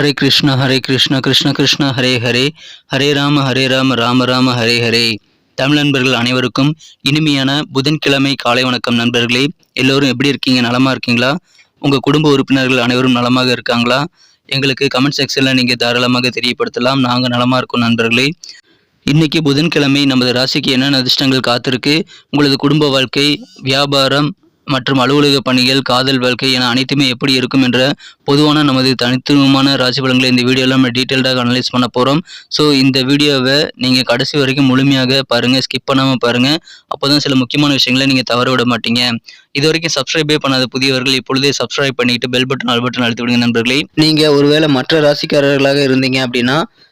ஹரே கிருஷ்ண ஹரே கிருஷ்ண கிருஷ்ண கிருஷ்ண ஹரே ஹரே. ஹரே ராம ஹரே ராம ராம ராம ஹரே ஹரே. தமிழ் நண்பர்கள் அனைவருக்கும் இனிமையான புதன்கிழமை காலை வணக்கம் நண்பர்களே. எல்லோரும் எப்படி இருக்கீங்க? நலமாக இருக்கீங்களா? உங்கள் குடும்ப உறுப்பினர்கள் அனைவரும் நலமாக இருக்காங்களா? எங்களுக்கு கமெண்ட் செக்ஷனில் நீங்கள் தாராளமாக தெரியப்படுத்தலாம். நாங்கள் நலமாக இருக்கோம் நண்பர்களே. இன்னைக்கு புதன்கிழமை நமது ராசிக்கு என்னென்ன அதிர்ஷ்டங்கள் காத்திருக்கு? உங்களது குடும்ப வாழ்க்கை வியாபாரம் மற்றும் அலுவலக பணிகள் காதல் வாழ்க்கை என அனைத்துமே எப்படி இருக்கும் என்ற பொதுவான நமது தனித்துவமான ராசி பலன்களை இந்த வீடியோவில் நம்ம டீட்டெயில்டாக அனலைஸ் பண்ண போகிறோம் ஸோ இந்த வீடியோவை நீங்கள் கடைசி வரைக்கும் முழுமையாக பாருங்கள் ஸ்கிப் பண்ணாமல் பாருங்கள் அப்போ தான் சில முக்கியமான விஷயங்களை நீங்கள் தவற விட மாட்டீங்க. இது வரைக்கும் சப்ஸ்கிரைபே பண்ணாத புதியவர்கள் இப்பொழுதே சப்ஸ்கிரைப் பண்ணிட்டு பெல் பட்டன் ஆல் பட்டன் அழுத்தி விடுங்க நண்பர்களே. நீங்கள் ஒருவேளை மற்ற ராசிக்காரர்களாக இருந்தீங்க அப்படின்னா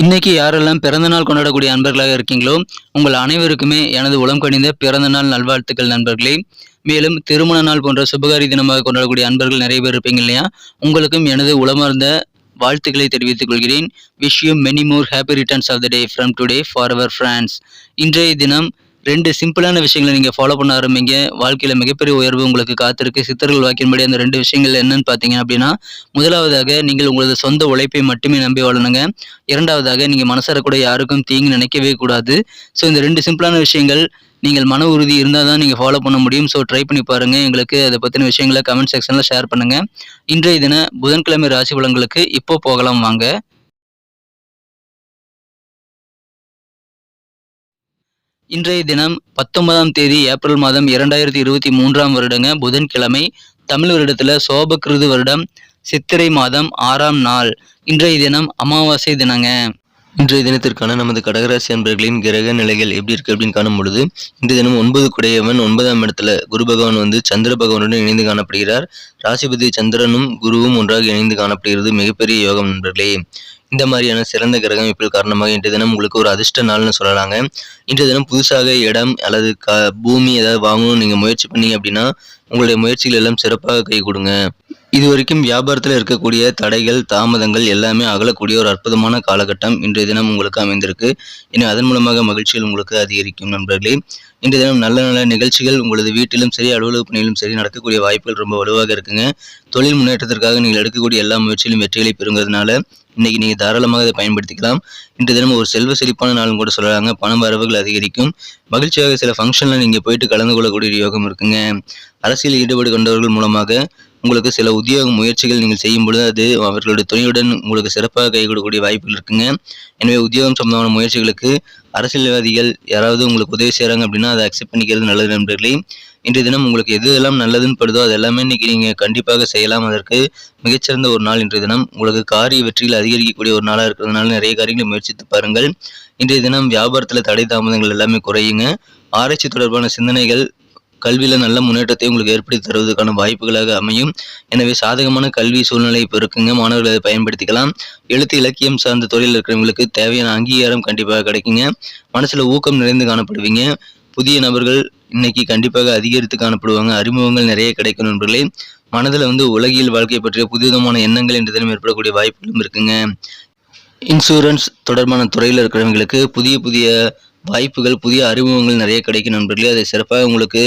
இன்னைக்கு யாரெல்லாம் பிறந்த நாள் கொண்டாடக்கூடிய அன்பர்களாக இருக்கீங்களோ உங்கள் அனைவருக்குமே எனது உளம் கணிந்த பிறந்த நாள் நல்வாழ்த்துக்கள் நண்பர்களே. மேலும் திருமண நாள் போன்ற சுபகாரி தினமாக கொண்டாடக்கூடிய அன்பர்கள் நிறைய பேர் இருப்பீங்க இல்லையா? உங்களுக்கும் எனது உளமார்ந்த வாழ்த்துக்களை தெரிவித்துக் கொள்கிறேன். Wish you many more happy returns of the day from today for our friends இன்றைய தினம் ரெண்டு சிம்பிளான விஷயங்களை நீங்கள் ஃபாலோ பண்ண ஆரம்பிங்க. வாழ்க்கையில் மிகப்பெரிய உயர்வு உங்களுக்கு காத்திருக்கு. சித்தர்கள் வாக்கின்படி அந்த ரெண்டு விஷயங்கள் என்னன்னு பார்த்தீங்க அப்படின்னா முதலாவதாக நீங்கள் உங்களது சொந்த உழைப்பை மட்டுமே நம்பி வாழணுங்க. இரண்டாவதாக நீங்கள் மனசார கூட யாருக்கும் தீங்கு நினைக்கவே கூடாது. ஸோ இந்த ரெண்டு சிம்பிளான விஷயங்கள் நீங்கள் மன உறுதி இருந்தால் தான் நீங்கள் ஃபாலோ பண்ண முடியும். ஸோ ட்ரை பண்ணி பாருங்கள் எங்களுக்கு அதை பற்றின விஷயங்களை கமெண்ட் செக்ஷனில் ஷேர் பண்ணுங்கள் இன்றைய தின புதன்கிழமை ராசி பலன்களுக்கு இப்போ போகலாம் வாங்க. இன்றைய தினம் பத்தொன்பதாம் தேதி ஏப்ரல் மாதம் இரண்டாயிரத்தி இருபத்தி மூன்றாம் வருடங்க புதன்கிழமை தமிழ் வருடத்தில் சோபகிருது வருடம் சித்திரை மாதம் ஆறாம் நாள். இன்றைய தினம் அமாவாசை தினங்க. இன்றைய தினத்திற்கான நமது கடகராசி அன்பர்களின் கிரக நிலைகள் எப்படி இருக்கு அப்படின்னு காணும் பொழுது இந்த தினம் ஒன்பது குடையவன் ஒன்பதாம் இடத்துல குரு பகவான் வந்து சந்திர பகவானுடன் இணைந்து காணப்படுகிறார். ராசிபதி சந்திரனும் குருவும் ஒன்றாக இணைந்து காணப்படுகிறது. மிகப்பெரிய யோகம் நண்பர்களே. இந்த மாதிரியான சிறந்த கிரக அமைப்பில் காரணமாக இன்றைய தினம் உங்களுக்கு ஒரு அதிர்ஷ்ட நாள்னு சொல்லலாங்க. இன்றைய தினம் புதுசாக இடம் அல்லது க பூமி ஏதாவது வாங்கணும்னு நீங்கள் முயற்சி பண்ணீங்க அப்படின்னா உங்களுடைய முயற்சிகள் எல்லாம் சிறப்பாக கை கொடுங்க. இது வரைக்கும் வியாபாரத்தில் இருக்கக்கூடிய தடைகள் தாமதங்கள் எல்லாமே அகலக்கூடிய ஒரு அற்புதமான காலகட்டம் இன்றைய தினம் உங்களுக்கு அமைந்திருக்கு. இனி அதன் மூலமாக மகிழ்ச்சிகள் உங்களுக்கு அதிகரிக்கும் நண்பர்களே. இன்றைய தினம் நல்ல நல்ல நிகழ்ச்சிகள் உங்களது வீட்டிலும் சரி அலுவலக பணியிலும் சரி நடக்கக்கூடிய வாய்ப்புகள் ரொம்ப வலுவாக இருக்குங்க. தொழில் முன்னேற்றத்திற்காக நீங்கள் எடுக்கக்கூடிய எல்லா முயற்சியிலும் வெற்றிகளை பெறுங்கிறதுனால இன்னைக்கு நீங்கள் தாராளமாக அதை பயன்படுத்திக்கலாம். இன்றைய தினம் ஒரு செல்வ செழிப்பான நாளும் கூட சொல்லலாங்க. பணம் வரவுகள் அதிகரிக்கும். மகிழ்ச்சியாக சில ஃபங்க்ஷனில் நீங்கள் போயிட்டு கலந்து கொள்ளக்கூடிய யோகம் இருக்குங்க. அரசியல் ஈடுபாடு கொண்டவர்கள் மூலமாக உங்களுக்கு சில உத்தியோக முயற்சிகள் நீங்கள் செய்யும் பொழுது அது அவர்களுடைய துணையுடன் உங்களுக்கு சிறப்பாக கை கொடுக்கக்கூடிய வாய்ப்புகள் இருக்குங்க. எனவே உத்தியோகம் சம்பந்தமான முயற்சிகளுக்கு அரசியல்வாதிகள் யாராவது உங்களுக்கு உதவி செய்கிறாங்க அப்படின்னா அதை அக்செப்ட் பண்ணிக்கிறது நல்லது நண்பர்களே. இன்றைய தினம் உங்களுக்கு எது எல்லாம் நல்லதுன்னு படுதோ அது எல்லாமே இன்னைக்கு நீங்கள் கண்டிப்பாக செய்யலாம். அதற்கு மிகச்சிறந்த ஒரு நாள் இன்றைய தினம். உங்களுக்கு காரிய வெற்றிகள் அதிகரிக்கக்கூடிய ஒரு நாளாக இருக்கிறதுனால நிறைய காரியங்களை முயற்சித்து பாருங்கள். இன்றைய தினம் வியாபாரத்தில் தடை தாமதங்கள் எல்லாமே குறையுங்க. ஆராய்ச்சி தொடர்பான சிந்தனைகள் கல்வியில் நல்ல முன்னேற்றத்தை உங்களுக்கு ஏற்படுத்தி தருவதற்கான வாய்ப்புகளாக அமையும். எனவே சாதகமான கல்வி சூழ்நிலை இப்போ இருக்குங்க. மாணவர்கள் அதை பயன்படுத்திக்கலாம். எழுத்து இலக்கியம் சார்ந்த தொழில் இருக்கிறவங்களுக்கு தேவையான அங்கீகாரம் கண்டிப்பாக கிடைக்குங்க. மனசில் ஊக்கம் நிறைந்து காணப்படுவீங்க. புதிய நபர்கள் இன்னைக்கு கண்டிப்பாக அதிகரித்து காணப்படுவாங்க. அறிமுகங்கள் நிறைய கிடைக்கும் நண்பர்களே. மனதில் வந்து உலகியல் வாழ்க்கை பற்றிய புதுவிதமான எண்ணங்கள் இன்று தினம் ஏற்படக்கூடிய வாய்ப்புகளும் இருக்குங்க. இன்சூரன்ஸ் தொடர்பான துறையில் இருக்கிறவங்களுக்கு புதிய புதிய வாய்ப்புகள் புதிய அறிமுகங்கள் நிறைய கிடைக்கும் நண்பர்களே. அதை சிறப்பாக உங்களுக்கு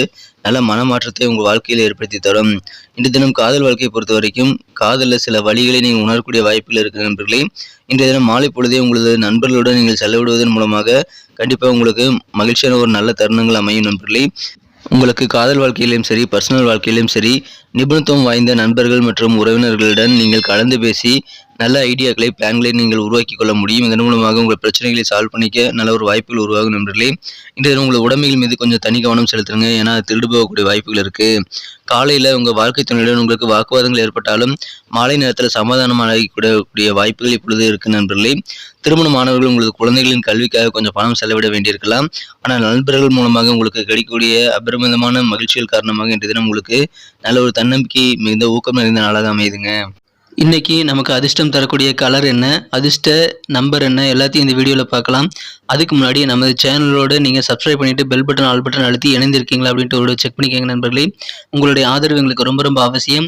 நல்ல மனமாற்றத்தை உங்கள் வாழ்க்கையில் ஏற்படுத்தி தரும். இன்று தினம் காதல் வாழ்க்கையை பொறுத்த வரைக்கும் காதலில் சில வழிகளை நீங்கள் உணரக்கூடிய வாய்ப்புகள் இருக்கிற நண்பர்களே. இன்றைய தினம் மாலை பொழுதே உங்களது நண்பர்களுடன் நீங்கள் செலவிடுவதன் மூலமாக கண்டிப்பாக உங்களுக்கு மகிழ்ச்சியான ஒரு நல்ல தருணங்கள் அமையும் நண்பர்களே. உங்களுக்கு காதல் வாழ்க்கையிலும் சரி பர்சனல் வாழ்க்கையிலும் சரி நிபுணத்துவம் வாய்ந்த நண்பர்கள் மற்றும் உறவினர்களுடன் நீங்கள் கலந்து பேசி நல்ல ஐடியாக்களை பிளான்களை நீங்கள் உருவாக்கி கொள்ள முடியும். இதன் மூலமாக உங்கள் பிரச்சனைகளை சால்வ் பண்ணிக்க நல்ல ஒரு வாய்ப்புகள் உருவாகும் நண்பர்களே. இன்றைய உங்கள் உடமைகள் மீது கொஞ்சம் தனி கவனம் செலுத்துங்க. ஏன்னா அது திருடு போகக்கூடிய வாய்ப்புகள் இருக்கு. காலையில் உங்கள் வாழ்க்கை துணையுடன் உங்களுக்கு வாக்குவாதங்கள் ஏற்பட்டாலும் மாலை நேரத்தில் சமாதானமாக கூடக்கூடிய வாய்ப்புகள் இப்பொழுது இருக்குது நண்பர்களே. திருமணமானவர்கள் உங்களது குழந்தைகளின் கல்விக்காக கொஞ்சம் பணம் செலவிட வேண்டியிருக்கலாம். ஆனால் நண்பர்கள் மூலமாக உங்களுக்கு கிடைக்கக்கூடிய அபரிமிதமான மகிழ்ச்சிகள் காரணமாக இன்றைய தினம் உங்களுக்கு நல்ல ஒரு தன்னம்பிக்கை மிகுந்த ஊக்கம் நிறைந்த நாளாக அமையுதுங்க. இன்னைக்கு நமக்கு அதிர்ஷ்டம் தரக்கூடிய கலர் என்ன அதிர்ஷ்ட நம்பர் என்ன எல்லாத்தையும் இந்த வீடியோவில் பார்க்கலாம். அதுக்கு முன்னாடி நமது சேனலோடு நீங்கள் சப்ஸ்கிரைப் பண்ணிட்டு பெல் பட்டன் ஆல் பட்டன் அழுத்தி இணைந்திருக்கீங்களா அப்படின்ட்டு ஒரு செக் பண்ணிக்கோங்க நண்பர்களே. உங்களுடைய ஆதரவு எங்களுக்கு ரொம்ப ரொம்ப அவசியம்.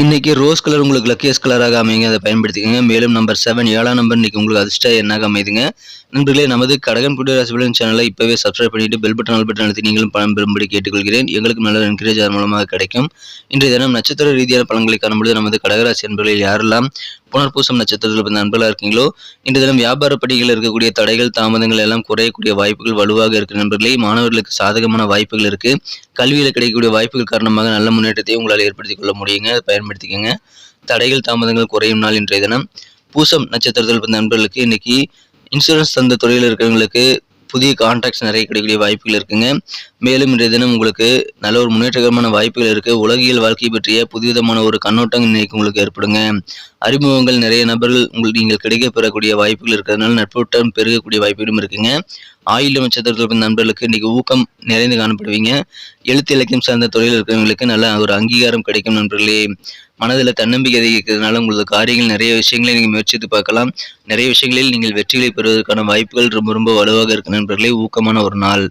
இன்றைக்கி ரோஸ் கலர் உங்களுக்கு லக்கியஸ் கலராக அமைங்க அதை பயன்படுத்திக்கோங்க. மேலும் நம்பர் செவன் ஏழாம் நம்பர் இன்றைக்கி உங்களுக்கு அதிர்ஷ்ட எண்ணாக அமைதுங்க நண்பர்களே நமது கடகன் புடி ராசிபலன் சேனலை இப்போவே சப்ஸ்கிரைப் பண்ணிட்டு பெல் பட்டன் ஆல் பட்டன் அழுத்தி நீங்களும் பணம் பெறும்படி கேட்டுக்கொள்கிறேன். எங்களுக்கு நல்ல என்கரேஜ் அதன் மூலமாக கிடைக்கும். இன்றைய தினம் நட்சத்திர ரீதியான பலன்களை காணும்பொழுது நமது கடகராசி என்பர்களில் யாரெல்லாம் புனர்பூசம் நட்சத்திரத்தில் பிறந்த நண்பர்களாக இருக்கீங்களோ இன்றைய தினம் வியாபார படிகளில் இருக்கக்கூடிய தடைகள் தாமதங்கள் எல்லாம் குறையக்கூடிய வாய்ப்புகள் வலுவாக இருக்கு நண்பர்களே. மாணவர்களுக்கு சாதகமான வாய்ப்புகள் இருக்குது கல்வியில் கிடைக்கக்கூடிய வாய்ப்புகள் காரணமாக நல்ல முன்னேற்றத்தை உங்களால் ஏற்படுத்திக் கொள்ள முடியுங்க. பயன்படுத்திக்கோங்க. தடைகள் தாமதங்கள் குறையும் நாள் இன்றைய தினம். பூசம் நட்சத்திரத்தில் பிறந்த நண்பர்களுக்கு இன்னைக்கு இன்சூரன்ஸ் தந்த துறையில் இருக்கிறவங்களுக்கு புதிய கான்டாக்ட்ஸ் நிறைய கிடைக்கக்கூடிய வாய்ப்புகள் இருக்குங்க. மேலும் இன்றைய தினம் உங்களுக்கு நல்ல ஒரு முன்னேற்றகரமான வாய்ப்புகள் இருக்குது உலகியல் வாழ்க்கை பற்றிய புதுவிதமான ஒரு கண்ணோட்டம் இன்னைக்கு உங்களுக்கு ஏற்படுங்க. அறிமுகங்கள் நிறைய நபர்கள் உங்களுக்கு நீங்கள் கிடைக்க பெறக்கூடிய வாய்ப்புகள் இருக்கிறதுனால நட்புட்டம் பெருகக்கூடிய வாய்ப்புகளும் இருக்குங்க. ஆயுள் நட்சத்திரத்தில் நண்பர்களுக்கு இன்னைக்கு ஊக்கம் நிறைந்து காணப்படுவீங்க. எழுத்து இலக்கியம் சார்ந்த தொழில் இருக்கிறவங்களுக்கு நல்ல ஒரு அங்கீகாரம் கிடைக்கும் நண்பர்களே. மனதில் தன்னம்பிக்கை அதிகரிக்கிறதுனால உங்களது காரியங்கள் நிறைய விஷயங்களை நீங்கள் முயற்சித்து பார்க்கலாம். நிறைய விஷயங்களில் நீங்கள் வெற்றிகளை பெறுவதற்கான வாய்ப்புகள் ரொம்ப ரொம்ப வலுவாக இருக்கு நண்பர்களே. ஊக்கமான ஒரு நாள்.